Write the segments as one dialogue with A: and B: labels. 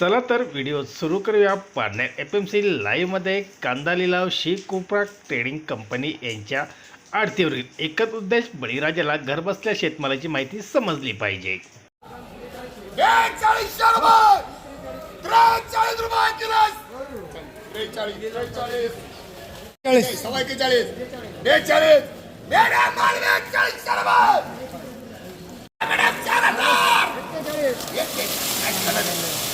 A: चला तर व्हिडिओ सुरू करूया पारनेर एफ एम सी लाईव्हमध्ये कांदा लिलाव शिवकृपा ट्रेडिंग कंपनी यांच्या आरतीवरील एकच उद्देश बळीराजाला घरबसल्या शेतमालाची माहिती समजली पाहिजे
B: बेचाळीस शरबत त्रेचाळीस रुपये किलो त्रेचाळीस त्रेचाळीस चाळीस सव्वा एकेचाळीस बेचाळीस बेडा माल बेचाळीस शरबत मॅडम चार हजार एक, एक, एक, चालेल.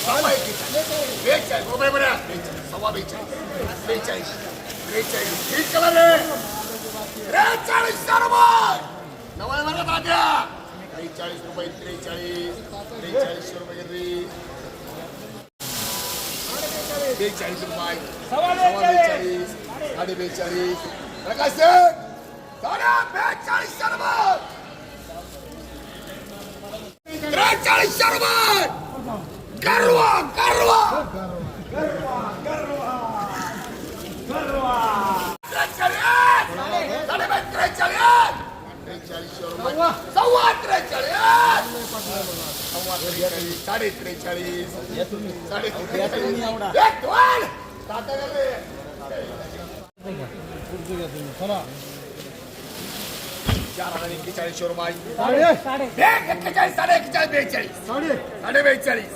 B: सव्वा एकेचाळीस बेचाळीस रुपये बरं बेचाळीस सव्वा बेचाळीस बेचाळीस बेचाळीस ठीक कलर आहे त्रेचाळीस शरबत नवा बरं तात्या त्रेचाळीस रुपये त्रेचाळीस त्रेचाळीसशे रुपये घेतली बेचाळीस रुपये सव्वा बेचाळीस साडे बेचाळीस प्रकाश साडे बेचाळीस शरबत त्रेचाळीस शरबत करवा करवा त्रेचाळीस साडे त्रेचाळीस त्रेचाळीसशे रुपये सव्वा त्रेचाळीस साडे त्रेचाळीस साडे. चार हजार एक्केचाळीसशे रुपये एक एक्केचाळीस साडे एक्केचाळीस बेचाळीस साडे बेचाळीस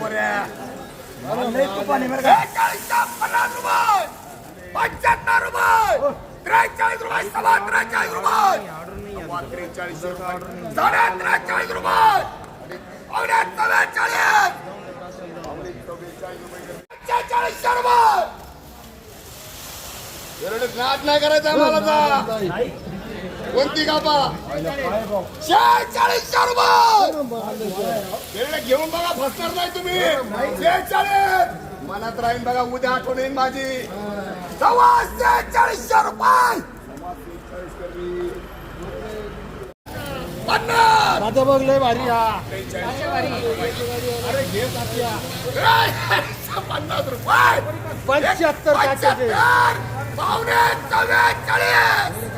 B: बऱ्या. बेचाळीस पन्नास रुपये पंच्याहत्तर रुपये त्रेचाळीस रुपये सव्वा त्रेचाळीस रुपये सव्वा त्रेचाळीस रुपये साडे त्रेचाळीस रुपये पावणे चव्वेचाळीस पंचेचाळीस रुपये एवढं नाही करायचा आम्हाला कोणती कापा शेहेचाळीस रुपये घेऊन बघा फसणार नाही तुम्ही शेहेचाळीस मनात राहीन बघा उद्या आठवण येईन माझी. सव्वा शेहेचाळीसशे रुपये! पन्नास!
C: बघ लय भारी हा.
B: पन्नास रुपये!
C: पंच्याहत्तर.
B: पंच्याहत्तर, पावणे चव्वेचाळीस